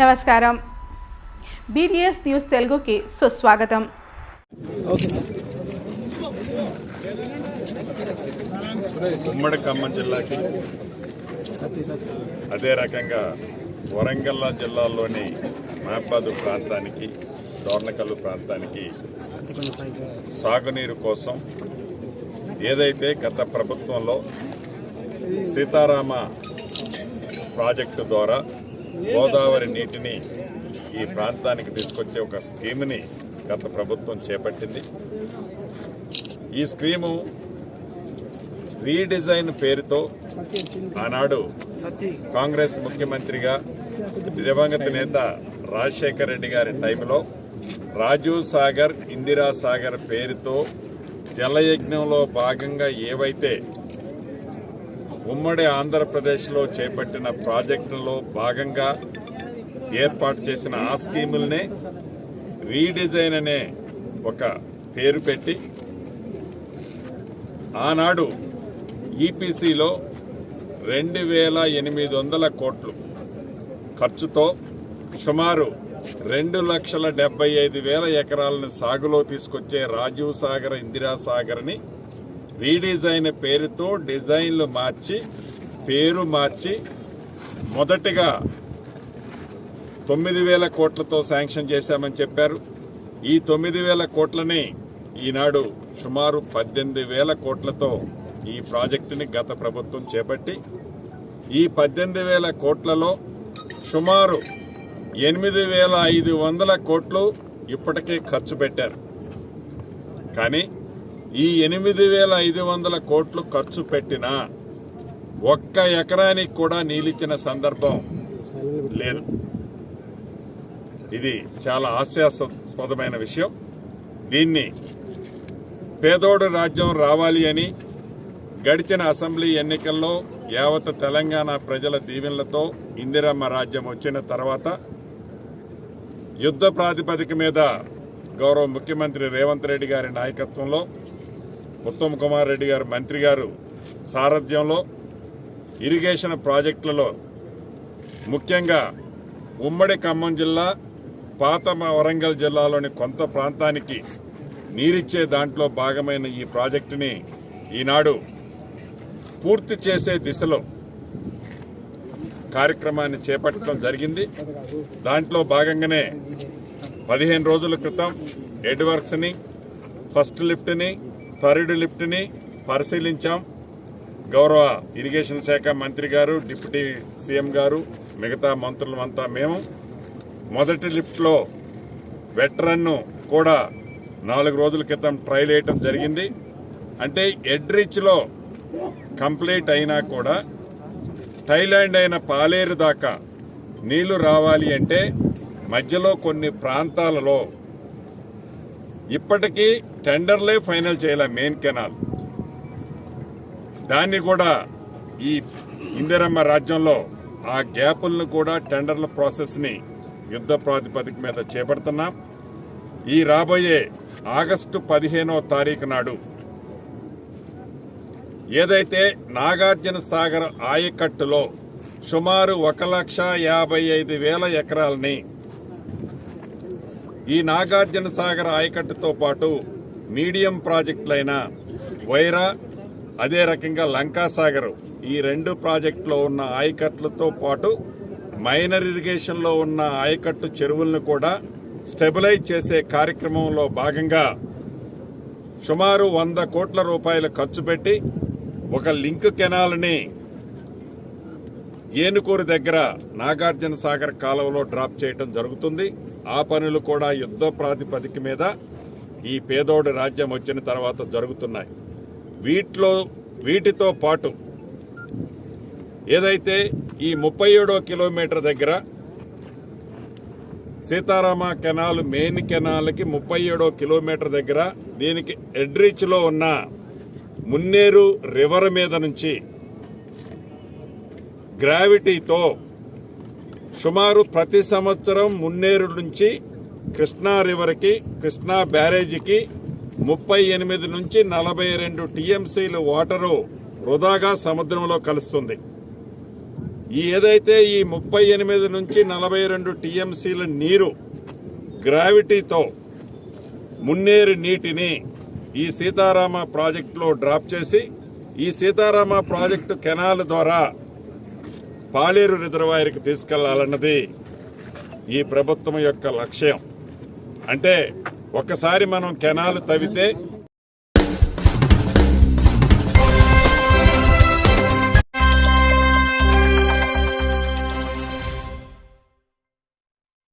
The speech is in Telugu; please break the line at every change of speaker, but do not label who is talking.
నమస్కారం. బీడిఎస్ న్యూస్ తెలుగుకి సుస్వాగతం.
ఉమ్మడి ఖమ్మం జిల్లాకి అదే రకంగా వరంగల్ జిల్లాలోని మహబాద్ ప్రాంతానికి దోర్నకల్లు ప్రాంతానికి సాగునీరు కోసం ఏదైతే గత ప్రభుత్వంలో సీతారామ ప్రాజెక్టు ద్వారా గోదావరి నీటిని ఈ ప్రాంతానికి తీసుకొచ్చే ఒక స్కీమ్ని గత ప్రభుత్వం చేపట్టింది. ఈ స్కీము రీడిజైన్ పేరుతో ఆనాడు కాంగ్రెస్ ముఖ్యమంత్రిగా దివంగత నేత రాజశేఖర రెడ్డి గారి టైంలో రాజీవ్ సాగర్ ఇందిరా సాగర్ పేరుతో జలయజ్ఞంలో భాగంగా ఏవైతే ఉమ్మడి ఆంధ్రప్రదేశ్లో చేపట్టిన ప్రాజెక్టులో భాగంగా ఏర్పాటు చేసిన ఆ స్కీములనే రీడిజైన్ అనే ఒక పేరు పెట్టి ఆనాడు ఈపీసీలో రెండు వేల ఎనిమిది వందల కోట్లు ఖర్చుతో సుమారు రెండు లక్షల డెబ్బై ఐదు వేల ఎకరాలను సాగులో తీసుకొచ్చే రాజీవ్ సాగర్ ఇందిరా సాగర్ని రీడిజైన్ పేరుతో డిజైన్లు మార్చి పేరు మార్చి మొదటిగా తొమ్మిది వేల కోట్లతో శాంక్షన్ చేశామని చెప్పారు. ఈ తొమ్మిది వేల కోట్లని ఈనాడు సుమారు పద్దెనిమిది వేల కోట్లతో ఈ ప్రాజెక్టుని గత ప్రభుత్వం చేపట్టి ఈ పద్దెనిమిది వేల కోట్లలో సుమారు ఎనిమిది వేల ఐదు వందల కోట్లు ఇప్పటికే ఖర్చు పెట్టారు. కానీ ఈ ఎనిమిది వేల ఐదు వందల కోట్లు ఖర్చు పెట్టినా ఒక్క ఎకరానికి కూడా నీళ్ళిచ్చిన సందర్భం లేదు. ఇది చాలా హాస్యాస్పదమైన విషయం. దీన్ని పేదోడు రాజ్యం రావాలి అని గడిచిన అసెంబ్లీ ఎన్నికల్లో యావత్ తెలంగాణ ప్రజల దీవెనలతో ఇందిరమ్మ రాజ్యం వచ్చిన తర్వాత యుద్ధ ప్రాతిపదిక మీద గౌరవ ముఖ్యమంత్రి రేవంత్ రెడ్డి గారి నాయకత్వంలో ఉత్తమ్ కుమార్ రెడ్డి గారు మంత్రి గారు సారథ్యంలో ఇరిగేషన్ ప్రాజెక్టులలో ముఖ్యంగా ఉమ్మడి ఖమ్మం జిల్లా పాత వరంగల్ జిల్లాలోని కొంత ప్రాంతానికి నీరిచ్చే దాంట్లో భాగమైన ఈ ప్రాజెక్టుని ఈనాడు పూర్తి చేసే దిశలో కార్యక్రమాన్ని చేపట్టడం జరిగింది. దాంట్లో భాగంగానే పదిహేను రోజుల క్రితం హెడ్ వర్క్స్ని ఫస్ట్ లిఫ్ట్ని థర్డ్ లిఫ్ట్ని పరిశీలించాం. గౌరవ ఇరిగేషన్ శాఖ మంత్రి గారు డిప్యూటీ సీఎం గారు మిగతా మంత్రులమంతా మేము. మొదటి లిఫ్ట్లో వెటరన్ను కూడా నాలుగు రోజుల క్రితం ట్రైల్ వేయటం జరిగింది. అంటే ఎడ్రిచ్లో కంప్లీట్ అయినా కూడా థైలాండ్ అయిన పాలేరు దాకా నీళ్ళు రావాలి అంటే మధ్యలో కొన్ని ప్రాంతాలలో ఇప్పటికీ టెండర్లే ఫైనల్ చేయాలి మెయిన్ కెనాల్. దాన్ని కూడా ఈ ఇందిరమ్మ రాజ్యంలో ఆ గ్యాపులను కూడా టెండర్ల ప్రాసెస్ని యుద్ధ ప్రాతిపదిక మీద చేపడుతున్నాం. ఈ రాబోయే ఆగస్టు పదిహేనో తారీఖు నాడు ఏదైతే నాగార్జున సాగర్ ఆయకట్టులో సుమారు ఒక లక్ష యాభై ఐదు వేల ఎకరాలని ఈ నాగార్జున సాగర్ ఆయకట్టుతో పాటు మీడియం ప్రాజెక్టులైన వైరా అదే రకంగా లంకాసాగర్. ఈ రెండు ప్రాజెక్టులో ఉన్న ఆయకట్లతో పాటు మైనర్ ఇరిగేషన్లో ఉన్న ఆయకట్టు చెరువులను కూడా స్టెబిలైజ్ చేసే కార్యక్రమంలో భాగంగా సుమారు వంద కోట్ల రూపాయలు ఖర్చు పెట్టి ఒక లింక్ కెనాల్ని ఏనుకూరు దగ్గర నాగార్జున సాగర్ కాలువలో డ్రాప్ చేయటం జరుగుతుంది. ఆ పనులు కూడా యుద్ధ ప్రాతిపదిక మీద ఈ పేదోడు రాజ్యం వచ్చిన తర్వాత జరుగుతున్నాయి. వీటిలో వీటితో పాటు ఏదైతే ఈ ముప్పై ఏడో కిలోమీటర్ దగ్గర సీతారామ కెనాల్ మెయిన్ కెనాల్కి ముప్పై ఏడో కిలోమీటర్ దగ్గర దీనికి ఎడ్రిచ్లో ఉన్న మున్నేరు రివర్ మీద నుంచి గ్రావిటీతో సుమారు ప్రతి సంవత్సరం మున్నేరు నుంచి కృష్ణా రివర్కి కృష్ణా బ్యారేజీకి ముప్పై ఎనిమిది నుంచి నలభై రెండు టీఎంసీలు వాటరు వృధాగా సముద్రంలో కలుస్తుంది. ఈ ఏదైతే ఈ ముప్పై ఎనిమిది నుంచి నలభై రెండు టీఎంసీల నీరు గ్రావిటీతో మున్నేరు నీటిని ఈ సీతారామ ప్రాజెక్టులో డ్రాప్ చేసి ఈ సీతారామ ప్రాజెక్టు కెనాల్ ద్వారా పాలేరు రిజర్వాయర్కి తీసుకెళ్ళాలన్నది ఈ ప్రభుత్వం యొక్క లక్ష్యం. అంటే ఒక్కసారి మనం కెనాలు తవ్వితే